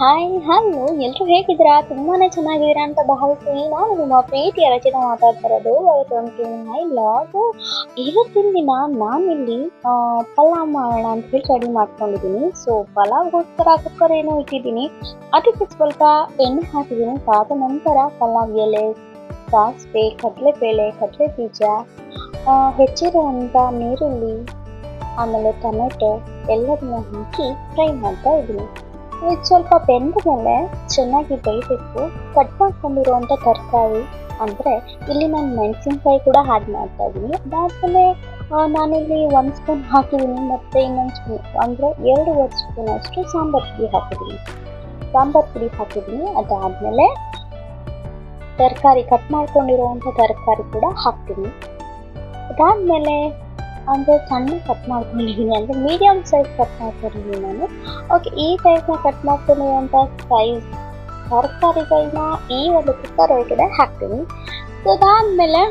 Hi hello ಎಲ್ಲರೂ ಹೇಗಿದ್ದೀರಾ? ತುಂಬಾನೇ ಚೆನ್ನಾಗಿದ್ದೀರಾ ಅಂತ ಭಾವಿಸ್ತೀನಿ ನಾನು ನಿಮ್ಮ ಪ್ರೀತಿಯ ರಚನೆ ಮಾತಾಡ್ತಾ ಇರೋದು ವೆಲ್ಕಮ್ ಟು ಲಾಗ್ ಇವತ್ತಿನ ದಿನ ನಾನಿಲ್ಲಿ ಪಲಾವ್ ಮಾಡೋಣ ಅಂತ ಹೇಳಿ ರೆಡಿ ಮಾಡ್ಕೊಂಡಿದ್ದೀನಿ. ಸೊ ಪಲಾವ್ಗೋಸ್ಕರ ಕುಕ್ಕರ್ ಏನೋ ಇಟ್ಟಿದ್ದೀನಿ. ಅದಕ್ಕೆ ಸ್ವಲ್ಪ ಎಣ್ಣೆ ಹಾಕಿದ್ದೀನಿ. ಅದ ನಂತರ ಪಲಾವ್ ಎಲೆ ಸಾಸಿವೆ ಕಡಲೆಬೇಳೆ ಕಡಲೆ ಬೀಜ ಹೆಚ್ಚಿರುವಂಥ ನೀರುಳ್ಳಿ, ಆಮೇಲೆ ಟೊಮೆಟೊ ಎಲ್ಲದನ್ನ ಹಾಕಿ ಫ್ರೈ ಮಾಡ್ತಾ ಇದ್ದೀನಿ. ಇದು ಸ್ವಲ್ಪ ಬೆಂದ ಮೇಲೆ ಚೆನ್ನಾಗಿ ಬೇಯಬೇಕು ಕಟ್ ಮಾಡ್ಕೊಂಡಿರುವಂಥ ತರಕಾರಿ ಅಂದರೆ ಇಲ್ಲಿ ನಾನು ಮೆಣಸಿನ್ಕಾಯಿ ಕೂಡ ಆ್ಯಡ್ ಮಾಡ್ತಾ ಇದ್ದೀನಿ ಅದಾದಮೇಲೆ ನಾನಿಲ್ಲಿ ಒಂದು ಸ್ಪೂನ್ ಹಾಕಿದ್ದೀನಿ ಮತ್ತು ಇನ್ನೊಂದು ಸ್ಪೂನ್ ಅಂದರೆ ಎರಡೂವರೆ ಸ್ಪೂನ್ ಅಷ್ಟು ಸಾಂಬಾರು ಪುಡಿ ಹಾಕಿದ್ದೀನಿ ಸಾಂಬಾರು ಪುಡಿ ಹಾಕಿದ್ದೀನಿ ಅದಾದಮೇಲೆ ತರಕಾರಿ ಕಟ್ ಮಾಡ್ಕೊಂಡಿರುವಂಥ ತರಕಾರಿ ಕೂಡ ಹಾಕ್ತೀನಿ. ಅದಾದಮೇಲೆ ಅಂದರೆ ಸಣ್ಣ ಕಟ್ ಮಾಡ್ಕೊಂಡಿದ್ದೀನಿ ಅಂದರೆ ಮೀಡಿಯಮ್ ಸೈಜ್ ಕಟ್ ಮಾಡ್ಕೊಂಡಿದ್ದೀನಿ ನಾನು. ಓಕೆ ಈ ಸೈಜ್ನ ಕಟ್ ಮಾಡ್ಕೊಂಡಿರುವಂಥ ಸೈಜ್ ತರಕಾರಿಗಳನ್ನ ಈ ಒಂದು ಕುಕ್ಕರ್ ಒಳಗಡೆ ಹಾಕ್ತೀನಿ. ಸೊ ಅದಾದಮೇಲೆ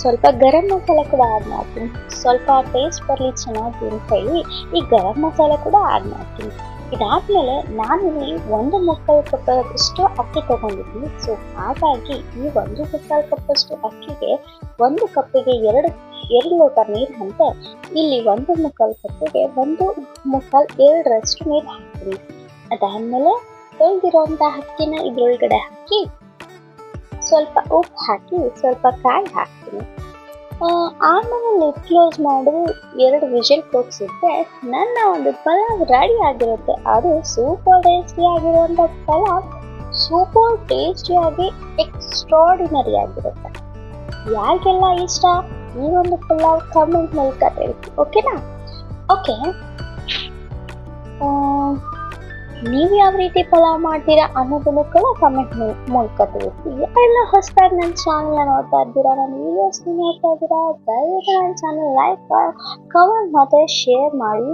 ಸ್ವಲ್ಪ ಗರಂ ಮಸಾಲೆ ಕೂಡ ಆ್ಯಡ್ ಮಾಡ್ತೀನಿ. ಸ್ವಲ್ಪ ಟೇಸ್ಟ್ ಬರಲಿ ಚೆನ್ನಾಗಿ ಅಂತ ಹೇಳಿ ಈ ಗರಂ ಮಸಾಲೆ ಕೂಡ ಆ್ಯಡ್ ಮಾಡ್ತೀನಿ. ಇದಾದಮೇಲೆ ನಾನಿಲ್ಲಿ ಒಂದು ಮುಕ್ಕಾಲು ಕಪ್ಪಷ್ಟು ಅಕ್ಕಿ ತೊಗೊಂಡಿದ್ದೀನಿ. ಸೊ ಹಾಗಾಗಿ ಈ ಒಂದು ಮುಕ್ಕಾಲು ಕಪ್ಪಷ್ಟು ಅಕ್ಕಿಗೆ ಒಂದು ಕಪ್ಪಿಗೆ ಎರಡು ಎರಡು ಲೋಟ ನೀರು ಅಂತೆ ಇಲ್ಲಿ ಒಂದು ಮುಕ್ಕಾಲು ಕಪ್ಪಿಗೆ ಒಂದು ಮುಕ್ಕಾಲು ಎರಡರಷ್ಟು ನೀರು ಹಾಕ್ತೀನಿ. ಅದಾದಮೇಲೆ ತೊಳೆದಿರೋಂಥ ಅಕ್ಕಿನ ಇದ್ರೊಳಗಡೆ ಹಾಕಿ ಸ್ವಲ್ಪ ಉಪ್ಪು ಹಾಕಿ ಸ್ವಲ್ಪ ಕಾಯಿ ಹಾಕ್ತೀನಿ. ಆಮೇಲೆ ಲಿಡ್ ಕ್ಲೋಸ್ ಮಾಡಿ ಎರಡು ವಿಷಲ್ ಕೂಗ್ಸಿದ್ರೆ ನನ್ನ ಒಂದು ಪಲಾವ್ ರೆಡಿ ಆಗಿರುತ್ತೆ. ಅದು ಸೂಪರ್ ಟೇಸ್ಟಿ ಆಗಿರುವಂಥ ಪಲಾವ್ ಸೂಪರ್ ಟೇಸ್ಟಿಯಾಗಿ ಎಕ್ಸ್ಟ್ರಾಡಿನರಿ ಆಗಿರುತ್ತೆ. ಯಾರಿಗೆಲ್ಲ ಇಷ್ಟ? ಈ ಒಂದು ಪಲಾವ್ ಕಮೆಂಟ್ ಮೂಲಕ ತಿಳಿಸಿ ಓಕೆನಾ ಓಕೆ ನೀವು ಯಾವ ರೀತಿ ಪಲಾವ್ ಮಾಡ್ತೀರಾ ಅನ್ನೋದನ್ನು ಕೂಡ ಕಮೆಂಟ್ ಮೂಲಕ ತಿಳಿಸಿ ಯಾರೆಲ್ಲ ಹೊಸದಾಗಿ ನನ್ನ ಚಾನಲ್ನ ನೋಡ್ತಾ ಇದ್ದೀರಾ ನನ್ನ ವೀಡಿಯೋಸ್ ನೋಡ್ತಾ ಇದ್ದೀರಾ ದಯವಿಟ್ಟು ನನ್ನ ಚಾನಲ್ ಲೈಕ್ ಕಮೆಂಟ್ ಮತ್ತು ಶೇರ್ ಮಾಡಿ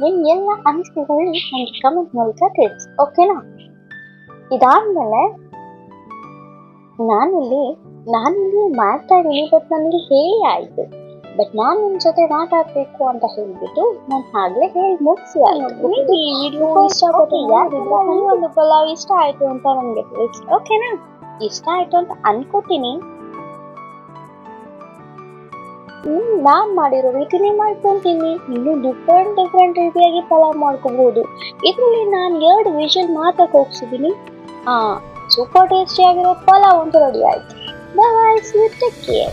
ನಿಮ್ಮ ಎಲ್ಲ ಅನಿಸಿಕೆಗಳನ್ನ ನನಗೆ ಕಮೆಂಟ್ ಮೂಲಕ ತಿಳಿಸಿ ಓಕೆನಾ ಇದಾದ್ಮೇಲೆ ನಾನಿಲ್ಲಿ ನಾನಿಲ್ಲಿ ಮಾಡ್ತಾ ಇದ್ದೀನಿ ಬಟ್ ನನಗೆ ಹೇಳಿ ಆಯಿತು. ಬಟ್ ನಾನು ನಿಮ್ಮ ಜೊತೆ ಮಾತಾಡಬೇಕು ಅಂತ ಹೇಳಿಬಿಟ್ಟು ನಾನು ಹಾಗೆ ಹೇಳಿ ಮುಗಿಸಿ ವಿಡಿಯೋ ಇಷ್ಟಪಟ್ಟು ಯಾರಿದ್ರೆ ಪಲಾವ್ ಇಷ್ಟ ಆಯಿತು ಅಂತ ನನಗೆ ತಿಳಿಸಿ ಓಕೆನಾ ಇಷ್ಟ ಆಯಿತು ಅಂತ ಅನ್ಕೋತೀನಿ. ಹ್ಮ್, ನಾನ್ ಮಾಡಿರೋ ರೀತಿನೇ ಮಾಡ್ಕೊತೀನಿ. ಇನ್ನು ಡಿಫ್ರೆಂಟ್ ಡಿಫ್ರೆಂಟ್ ರೀತಿಯಾಗಿ ಪಲಾವ್ ಮಾಡ್ಕೋಬಹುದು ಇದರಲ್ಲಿ ನಾನು ಎರಡು ವಿಷಲ್ ಮಾತ್ರ ಹೋಗ್ಸಿದ್ದೀನಿ ಆ ಸೂಪರ್ ಟೇಸ್ಟಿ ಆಗಿರೋ ಪಲಾವ್ ಅಂತೂ ರೆಡಿ ಆಯ್ತು ಬಾಯ್ ಸ್ವೀಟ್ ಟೇಕ್ ಕೇರ್